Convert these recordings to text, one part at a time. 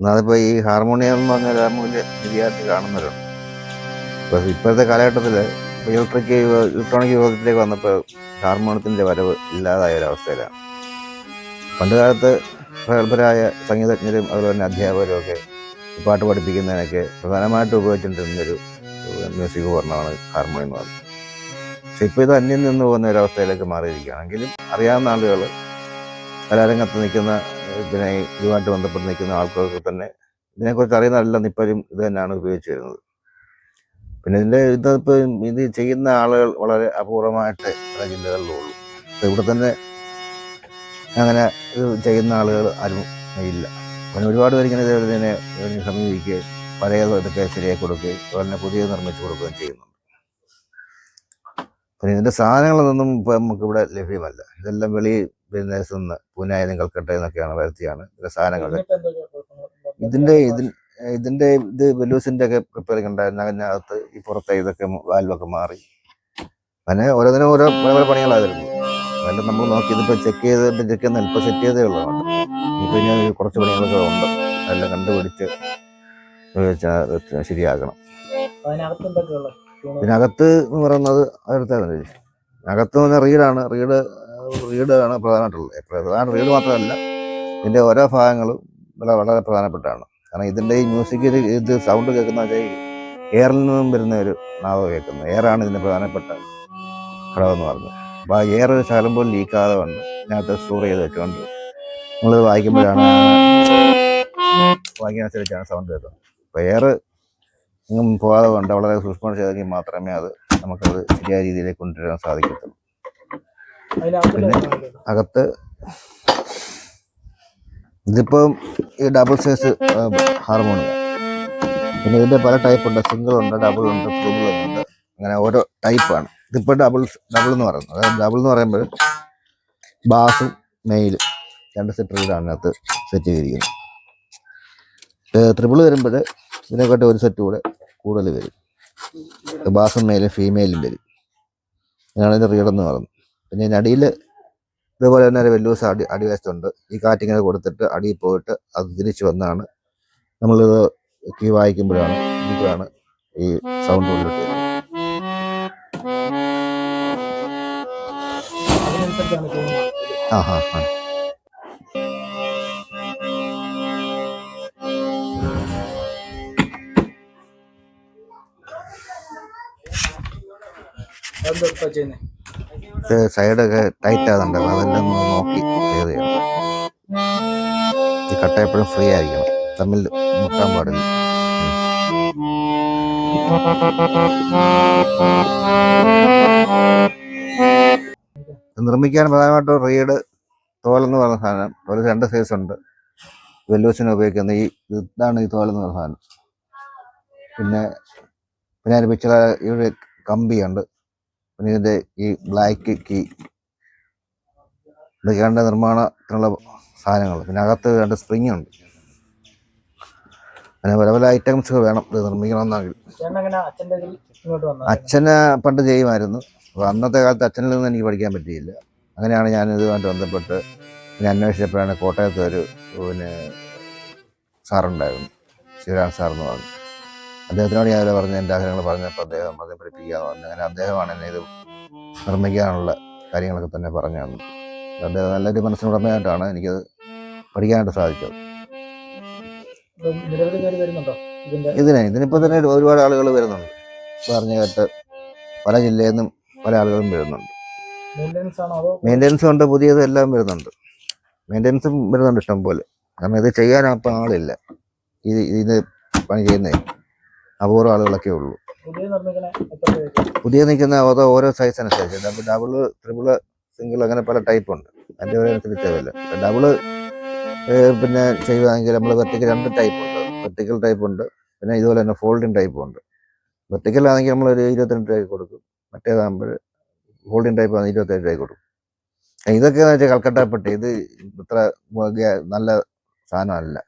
അതിപ്പോൾ ഈ ഹാർമോണിയം എന്ന് പറഞ്ഞ രാമൂല്യ ശരിയായിട്ട് കാണുന്നവരുണ്ട്. ഇപ്പോൾ ഇപ്പോഴത്തെ കാലഘട്ടത്തിൽ ഇലക്ട്രിക് ഇലക്ട്രോണിക് യുഗത്തിലേക്ക് വന്നപ്പോൾ ഹാർമോണത്തിന്റെ വരവ് ഇല്ലാതായ ഒരവസ്ഥയിലാണ് പണ്ട് കാലത്ത് പ്രഗത്ഭരായ സംഗീതജ്ഞരും അതുപോലെ തന്നെ അധ്യാപകരും ഒക്കെ പാട്ട് പഠിപ്പിക്കുന്നതിനൊക്കെ പ്രധാനമായിട്ട് ഉപയോഗിച്ചുകൊണ്ടിരുന്നൊരു മ്യൂസിക് ഉപകരണമാണ് ഹാർമോണിയം എന്ന് പറയുന്നത്. പക്ഷെ ഇപ്പോൾ ഇത് അന്യം നിന്ന് പോകുന്ന ഒരവസ്ഥയിലേക്ക് മാറിയിരിക്കുകയാണെങ്കിലും അറിയാവുന്ന ആളുകൾ കലാരംഗത്ത് നിൽക്കുന്ന പിന്നെ ഇതുമായിട്ട് ബന്ധപ്പെട്ട് നിൽക്കുന്ന ആൾക്കാർക്ക് തന്നെ ഇതിനെക്കുറിച്ച് അറിയുന്ന അറിയുന്നതെല്ലാം ഇപ്പോഴും ഇത് തന്നെയാണ് ഉപയോഗിച്ച് വരുന്നത്. പിന്നെ ഇതിന്റെ ഇതിപ്പോൾ ഇത് ചെയ്യുന്ന ആളുകൾ വളരെ അപൂർവമായിട്ട് പല ജില്ലകളിലുള്ളൂ. ഇപ്പം ഇവിടെ തന്നെ അങ്ങനെ ഇത് ചെയ്യുന്ന ആളുകൾ ആരും ഇല്ല. അങ്ങനെ ഒരുപാട് പേര് ഇങ്ങനെ ഇതിനെ ഇതിനെ സമീപിക്കുകയും പഴയത് ഇതൊക്കെ ശരിയാക്കി കൊടുക്കുകയും അതുപോലെ തന്നെ പുതിയത് നിർമ്മിച്ച് കൊടുക്കുകയും ചെയ്യുന്നുണ്ട്. പിന്നെ ഇതിന്റെ സാധനങ്ങളൊന്നും ഇപ്പം നമുക്കിവിടെ ലഭ്യമല്ല. ഇതെല്ലാം വെളി ബിസിനസ് നിന്ന് പൂനായാലും നിങ്ങൾ കെട്ടെന്നൊക്കെയാണ് വരുത്തിയാണ് ഇതിന്റെ സാധനങ്ങൾ. ഇതിന്റെ എന്തൊക്കെയാ ഇതിന്റെ ഇത് ബലൂസിന്റെ ഒക്കെ പ്രിപ്പയറിംഗ് ഉണ്ടായിരുന്നു അതിനകത്ത് ഈ പുറത്തെ ഇതൊക്കെ വാൽവൊക്കെ മാറി. അങ്ങനെ ഓരോന്നിനും ഓരോ പല പണികളായിരുന്നു. അതെല്ലാം നമ്മൾ നോക്കി ഇതിപ്പോ ചെക്ക് ചെയ്തിട്ട് ചെക്ക് ചെയ്യുന്ന ഇപ്പൊ സെറ്റ് ചെയ്തേ ഉള്ളൂ ഇപ്പൊ ഇനി കുറച്ച് പണികളൊക്കെ ഉണ്ട്. അതെല്ലാം കണ്ടുപിടിച്ച് ശരിയാക്കണം ഇതിനകത്ത് എന്ന് പറയുന്നത് അടുത്താണ് അകത്ത് എന്ന് പറഞ്ഞാൽ റീഡാണ് റീഡ് റീഡ് ആണ് പ്രധാനമായിട്ടുള്ളത്. പ്രധാന റീഡ് മാത്രമല്ല ഇതിന്റെ ഓരോ ഭാഗങ്ങളും വളരെ വളരെ പ്രധാനപ്പെട്ടാണ് കാരണം ഇതിന്റെ ഈ മ്യൂസിക് ഇത് സൗണ്ട് കേൾക്കുന്ന വെച്ചാൽ എയറിൽ നിന്നും വരുന്ന ഒരു നാവ് കേൾക്കുന്നത് എയറാണ് ഇതിന്റെ പ്രധാനപ്പെട്ട ഘടകം എന്ന് പറഞ്ഞത് അപ്പോൾ ആ എയർ ശകലം പോലും ലീക്കാതെ ഉണ്ട് ഇതിനകത്ത് സ്റ്റോർ ചെയ്ത് വെച്ചുകൊണ്ട് നമ്മളിത് വായിക്കുമ്പോഴാണ് വായിക്കാനനുസരിച്ചാണ് സൗണ്ട് കേൾക്കുന്നത്. അപ്പോൾ എയർ എങ്ങും പോകാതെ കൊണ്ട് വളരെ സൂക്ഷ്മം ചെയ്തെങ്കിൽ മാത്രമേ അത് നമുക്കത് ശരിയായ രീതിയിലേക്ക് കൊണ്ടുവരാൻ സാധിക്കത്തുള്ളൂ. പിന്നെ- അകത്ത് ഇതിപ്പം ഈ ഡബിൾ സൈസ് ഹാർമോണിയ പിന്നെ ഇതിന്റെ പല ടൈപ്പ് ഉണ്ട്. സിംഗിൾ ഉണ്ട് ഡബിൾ ഉണ്ട് ട്രിബിൾ ഉണ്ട്. അങ്ങനെ ഓരോ ടൈപ്പാണ് ഇതിപ്പോൾ ഡബിൾ ഡബിൾ എന്ന് പറയുന്നത്. അതായത് ഡബിൾ എന്ന് പറയുമ്പോൾ ബാസും മെയിലും രണ്ട് സെറ്റ് റീഡാണ് അതിനകത്ത് സെറ്റ് ചെയ്തിരിക്കുന്നത്. ട്രിബിൾ വരുമ്പോൾ ഇതിനെക്കാട്ടി ഒരു സെറ്റ് കൂടെ കൂടുതൽ വരും. ബാസും മെയിലും ഫീമെയിലും വരും. ഇതാണ് ഇതിന്റെ റീഡെന്ന് പറയുന്നത്. പിന്നെ ഇതിന് അടിയിൽ ഇതുപോലെ തന്നെ ഒരു വെല്ലൂസ് അടി അടിവശത്തുണ്ട്. ഈ കാറ്റിങ്ങനെ കൊടുത്തിട്ട് അടിയിൽ പോയിട്ട് അത് തിരിച്ചു വന്നാണ് നമ്മളിത് കീ വായിക്കുമ്പോഴാണ് ഇപ്പോഴാണ് ഈ സൗണ്ട് ഉള്ളിട്ട് ആ ഹാ ഹാ ചെയ്യുന്നത്? ഇത് സൈഡൊക്കെ ടൈറ്റ് ആകുന്നുണ്ടല്ലോ അതെല്ലാം ഒന്ന് നോക്കി ക്ലിയർ ചെയ്യണം. ഈ കട്ട എപ്പോഴും ഫ്രീ ആയിരിക്കണം. തമ്മിൽ മുട്ടാൻ പാടില്ല. നിർമ്മിക്കാൻ പ്രധാനമായിട്ടും റീഡ് തോലെന്ന് പറഞ്ഞ സാധനം. തോൽ രണ്ട് സൈസ് ഉണ്ട്. വെല്ലൂസിന് ഉപയോഗിക്കുന്ന ഈ ഇതാണ് ഈ തോലെന്ന് പറഞ്ഞ സാധനം. പിന്നെ പിന്നെ അതിന് പിച്ചറ ഒരു കമ്പിയുണ്ട്. പിന്നെ ഇതിന്റെ ഈ ബ്ലാക്ക് കീ ഇതൊക്കെയാണ് നിർമ്മാണത്തിനുള്ള സാധനങ്ങൾ. പിന്നെ അകത്ത് രണ്ട് സ്പ്രിങ് ഉണ്ട്. അങ്ങനെ പല പല ഐറ്റംസ് വേണം ഇത് നിർമ്മിക്കണമെന്നെങ്കിൽ വന്നത്? അച്ഛന് പണ്ട് ചെയ്യുമായിരുന്നു. അപ്പോൾ അന്നത്തെ കാലത്ത് അച്ഛനിൽ നിന്ന് എനിക്ക് പഠിക്കാൻ പറ്റിയില്ല. അങ്ങനെയാണ് ഞാൻ ഇതുമായിട്ട് ബന്ധപ്പെട്ട് പിന്നെ അന്വേഷിച്ചപ്പോഴാണ് കോട്ടയത്ത് ഒരു പിന്നെ സാറുണ്ടായിരുന്നു. ശിവരാം സാർ എന്ന് പറഞ്ഞു. അദ്ദേഹത്തിനോട് ഞാൻ ഇതിൽ പറഞ്ഞ എന്റെ ആഗ്രഹങ്ങൾ പറഞ്ഞപ്പോൾ അദ്ദേഹം അത് പഠിപ്പിക്കുക അങ്ങനെ അദ്ദേഹമാണ് എന്നെ ഇത് നിർമ്മിക്കാനുള്ള കാര്യങ്ങളൊക്കെ തന്നെ പറഞ്ഞു തന്നത്. അദ്ദേഹം നല്ലൊരു മനസ്സിനുടമയായിട്ടാണ് എനിക്കത് പഠിക്കാനായിട്ട് സാധിച്ചത്. ഇതിന് ഇതിനിപ്പോൾ തന്നെ ഒരുപാട് ആളുകൾ വരുന്നുണ്ട്. പറഞ്ഞു കേട്ട് പല ജില്ലയിൽ നിന്നും പല ആളുകളും വരുന്നുണ്ട്. മെയിന്റെനൻസ് ഉണ്ട് പുതിയത് എല്ലാം വരുന്നുണ്ട് മെയിന്റെനൻസും വരുന്നുണ്ട് ഇഷ്ടം പോലെ കാരണം ഇത് ചെയ്യാൻ അപ്പം ആളില്ല. ഇത് ഇത് പണി ചെയ്യുന്നേ. അപൂർവ ആളുകളൊക്കെ ഉള്ളൂ. പുതിയ നിൽക്കുന്ന ഓരോ ഓരോ സൈസ് അനുസരിച്ച്. ഡബിൾ ഡബിൾ ട്രിപ്പിൾ സിംഗിൾ അങ്ങനെ പല ടൈപ്പ് ഉണ്ട്. അതിന്റെ ഒരു അനുസരിച്ചല്ല ഡബിൾ പിന്നെ ചെയ്യുകയാണെങ്കിൽ നമ്മൾ വെർട്ടിക്കൽ രണ്ട് ടൈപ്പ് ഉണ്ട്. വെർട്ടിക്കൽ ടൈപ്പ് ഉണ്ട്. പിന്നെ ഇതുപോലെ തന്നെ ഫോൾഡിങ് ടൈപ്പ് ഉണ്ട്. വെർട്ടിക്കൽ ആണെങ്കിൽ നമ്മൾ ഒരു ഇരുപത്തിരണ്ട് രൂപയ്ക്ക് കൊടുക്കും. മറ്റേതാകുമ്പോൾ ഫോൾഡിങ് ടൈപ്പ് ആണെങ്കിൽ ഇരുപത്തേഴ് രൂപയ്ക്ക് കൊടുക്കും. ഇതൊക്കെ എന്ന് വെച്ചാൽ കൽക്കട്ടപ്പെട്ട് ഇത് ഇത്ര നല്ല സാധനമല്ല.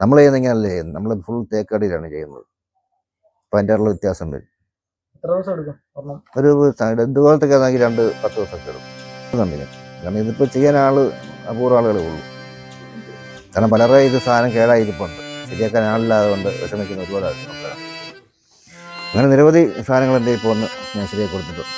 നമ്മൾ ചെയ്യുന്ന ഇങ്ങനെയല്ല ചെയ്യുന്നത്. നമ്മൾ ഫുൾ തേക്കടിയിലാണ് ചെയ്യുന്നത്. അപ്പം അതിന്റെ ഉള്ള വ്യത്യാസം വരും എത്ര ദിവസം എടുക്കും ഒരെണ്ണം? ഒരു ഇതുപോലത്തെ ആണെങ്കിൽ രണ്ട് പത്ത് ദിവസമൊക്കെ എടുക്കും. ഞാൻ കാരണം ഇതിപ്പോൾ ചെയ്യാൻ ആൾ അപൂർവ ആളുകളേ ഉള്ളൂ. കാരണം പലരുടെ ഇത് സാധനം കേടായിരിപ്പുണ്ട് ശരിയാക്കാൻ ആളില്ലാതെ കൊണ്ട് വിഷമിക്കുന്ന ഒരുപാട് ആൾക്കാരാണ് അങ്ങനെ നിരവധി സാധനങ്ങൾ എന്റെ ഇപ്പോൾ ഒന്ന് ഞാൻ ശരിയാക്കി കൊടുത്തിട്ടുണ്ട്.